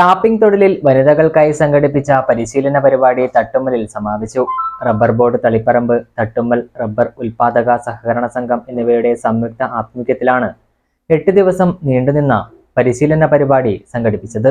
Tapping തൊഴിലിൽ വനിതകൾക്കായി സംഘടിപ്പിച്ച പരിശീലന പരിപാടി തട്ടുമ്മലിൽ സമാപിച്ചു. Rubber board Taliparamba Thattummal rubber ഉൽപാദക സഹകരണ സംഘം എന്നിവയുടെ സംയുക്ത ആഭിമുഖ്യത്തിലാണ് എട്ട് ദിവസം നീണ്ടുനിന്ന പരിശീലന പരിപാടി സംഘടിപ്പിച്ചത്.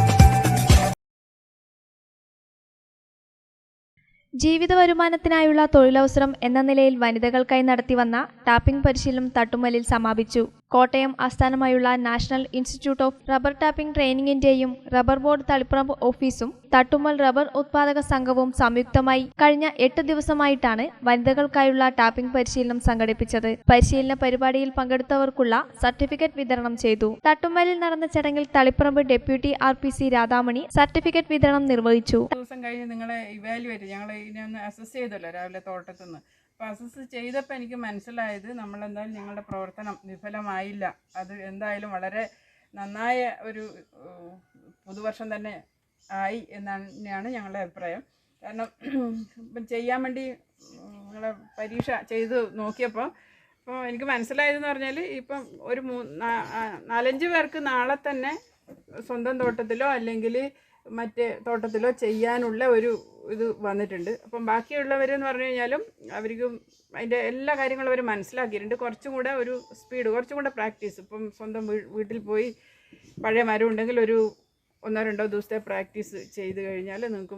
ജീവിത വരുമാനത്തിനായുള്ള തൊഴിലവസരം എന്ന നിലയിൽ വനിതകൾക്കായി നടത്തിവന്ന ടാപ്പിംഗ് പരിശീലനം തട്ടുമലിൽ സമാപിച്ചു. കോട്ടയം ആസ്ഥാനമായുള്ള national institute of rubber tapping ട്രെയിനിങ്ങിന്റെയും rubber board Taliparamba ഓഫീസും തട്ടുമൽ റബ്ബർ ഉത്പാദക സംഘവും സംയുക്തമായി കഴിഞ്ഞ എട്ട് ദിവസമായിട്ടാണ് വനിതകൾക്കായുള്ള ടാപ്പിംഗ് പരിശീലനം സംഘടിപ്പിച്ചത്. പരിശീലന പരിപാടിയിൽ പങ്കെടുത്തവർക്കുള്ള സർട്ടിഫിക്കറ്റ് വിതരണം ചെയ്തു. തട്ടുമലിൽ നടന്ന ചടങ്ങിൽ Taliparamba deputy R P C Radhamani certificate വിതരണം നിർവഹിച്ചു. ദിവസം കഴിഞ്ഞ് നിങ്ങളെ ഇവാലുവേറ്റ് ഞങ്ങൾ അസസ് ചെയ്തല്ലോ രാവിലെ തോട്ടത്തിൽ നിന്ന് അപ്പോൾ അസസ് ചെയ്തപ്പോൾ എനിക്ക് മനസ്സിലായത് നമ്മളെന്തായാലും ഞങ്ങളുടെ പ്രവർത്തനം വിഫലമായില്ല. അത് എന്തായാലും വളരെ നന്നായ ഒരു പുതുവർഷം തന്നെ ആയി എന്നാണ് ഞങ്ങളുടെ അഭിപ്രായം. കാരണം ചെയ്യാൻ വേണ്ടി നിങ്ങളെ പരീക്ഷ ചെയ്ത് നോക്കിയപ്പോൾ അപ്പോൾ എനിക്ക് മനസ്സിലായതെന്ന് പറഞ്ഞാൽ ഇപ്പം ഒരു മൂ നാലഞ്ച് പേർക്ക് നാളെ തന്നെ സ്വന്തം തോട്ടത്തിലോ അല്ലെങ്കിൽ മറ്റേ തോട്ടത്തിലോ ചെയ്യാനുള്ള ഒരു ഇത് വന്നിട്ടുണ്ട്. അപ്പം ബാക്കിയുള്ളവരെന്ന് പറഞ്ഞു കഴിഞ്ഞാലും അവർക്ക് അതിന്റെ എല്ലാ കാര്യങ്ങളും അവർ മനസ്സിലാക്കിയിട്ടുണ്ട്. കുറച്ചും കൂടെ ഒരു സ്പീഡ് കുറച്ചും കൂടെ പ്രാക്ടീസ്. ഇപ്പം സ്വന്തം വീട്ടിൽ പോയി പഴയ മരം ഉണ്ടെങ്കിൽ ഒരു ഒന്നോ രണ്ടോ ദിവസത്തെ പ്രാക്ടീസ് ചെയ്ത് കഴിഞ്ഞാൽ നിങ്ങൾക്ക്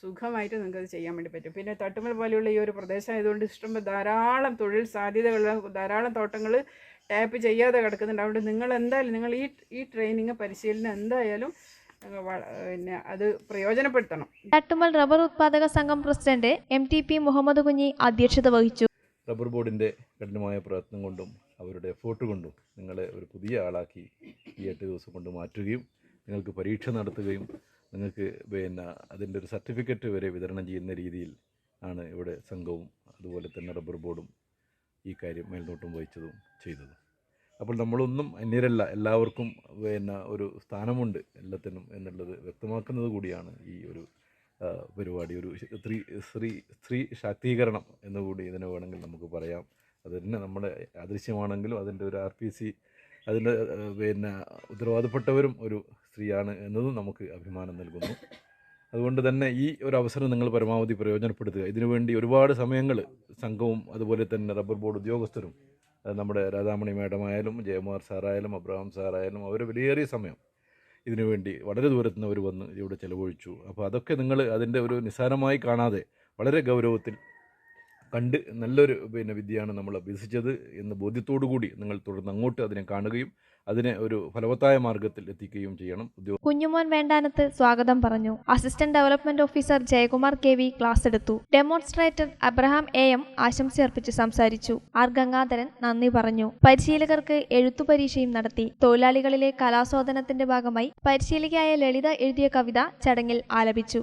സുഖമായിട്ട് നിങ്ങൾക്ക് അത് ചെയ്യാൻ വേണ്ടി പറ്റും. പിന്നെ തട്ടുമൽ പോലെയുള്ള ഈ ഒരു പ്രദേശം ആയതുകൊണ്ട് ഇഷ്ടം ധാരാളം തൊഴിൽ സാധ്യതകളുള്ള ധാരാളം തോട്ടങ്ങൾ ടാപ്പ് ചെയ്യാതെ കിടക്കുന്നുണ്ട്. അതുകൊണ്ട് നിങ്ങൾ എന്തായാലും നിങ്ങൾ ഈ ഈ ട്രെയിനിങ് പരിശീലനം എന്തായാലും പിന്നെ അത് പ്രയോജനപ്പെടുത്തണം. തട്ടുമൽ റബ്ബർ ഉത്പാദക സംഘം president M T P Muhammad Kunhi അധ്യക്ഷത വഹിച്ചു. റബ്ബർ ബോർഡിന്റെ കഠിനമായ പ്രയത്നം കൊണ്ടും അവരുടെ എഫേർട്ട് കൊണ്ടും നിങ്ങളെ ഒരു പുതിയ ആളാക്കി ഈ എട്ട് ദിവസം കൊണ്ട് മാറ്റുകയും നിങ്ങൾക്ക് പരീക്ഷ നടത്തുകയും നിങ്ങൾക്ക് പിന്നെ അതിന്റെ ഒരു സർട്ടിഫിക്കറ്റ് വരെ വിതരണം ചെയ്യുന്ന രീതിയിൽ ആണ് ഇവിടെ സംഘവും അതുപോലെ തന്നെ റബ്ബർ ബോർഡും ഈ കാര്യം മേൽനോട്ടം വഹിച്ചതും ചെയ്തതും. അപ്പോൾ നമ്മളൊന്നും അന്യരല്ല എല്ലാവർക്കും പിന്നെ ഒരു സ്ഥാനമുണ്ട് എല്ലാത്തിനും എന്നുള്ളത് വ്യക്തമാക്കുന്നത് കൂടിയാണ് ഈ ഒരു പരിപാടി. ഒരു സ്ത്രീ സ്ത്രീ സ്ത്രീ ശാക്തീകരണം എന്നുകൂടി ഇതിനെ വേണമെങ്കിൽ നമുക്ക് പറയാം. അത് തന്നെ നമ്മുടെ അദൃശ്യമാണെങ്കിലും അതിന്റെ ഒരു ആർ പി സി ആ, പിന്നെ ഉത്തരവാദപ്പെട്ടവരും ഒരു സ്ത്രീയാണ് എന്നതും നമുക്ക് അഭിമാനം നൽകുന്നു. അതുകൊണ്ട് തന്നെ ഈ ഒരു അവസരം നിങ്ങൾ പരമാവധി പ്രയോജനപ്പെടുത്തുക. ഇതിനുവേണ്ടി ഒരുപാട് സമയങ്ങൾ സംഘവും അതുപോലെ തന്നെ റബ്ബർ ബോർഡ് ഉദ്യോഗസ്ഥരും നമ്മുടെ രാധാമണി മാഡമായാലും ജയകുമാർ സാറായാലും അബ്രഹാം സാറായാലും അവർ വിലയേറിയ സമയം ഇതിനുവേണ്ടി വളരെ ദൂരത്തു നിന്ന് അവർ വന്ന് ഇവിടെ ചിലവഴിച്ചു. അപ്പോൾ അതൊക്കെ നിങ്ങൾ അതിന്റെ ഒരു നിസ്സാരമായി കാണാതെ വളരെ ഗൗരവത്തിൽ കണ്ട് നല്ലൊരു പിന്നെ വിദ്യയാണ് നമ്മൾ അഭ്യസിച്ചത് എന്ന ബോധ്യത്തോടു കൂടി നിങ്ങൾ തുടർന്ന് അങ്ങോട്ട് അതിനെ കാണുകയും അതിനെ ഒരു ഫലവത്തായ മാർഗത്തിൽ എത്തിക്കുകയും ചെയ്യണം. കുഞ്ഞുമോൻ വേണ്ടാനത്ത് സ്വാഗതം പറഞ്ഞു. Assistant development officer Jayakumar K V class എടുത്തു. ഡെമോൺസ്ട്രേറ്റർ അബ്രഹാം എ എം ആശംസയർപ്പിച്ച് സംസാരിച്ചു. ആർ ഗംഗാധരൻ നന്ദി പറഞ്ഞു. പരിശീലകർക്ക് എഴുത്തു പരീക്ഷയും നടത്തി. തൊഴിലാളികളിലെ കലാസ്വാദനത്തിന്റെ ഭാഗമായി പരിശീലകയായ ലളിത എഴുതിയ കവിത ചടങ്ങിൽ ആലപിച്ചു.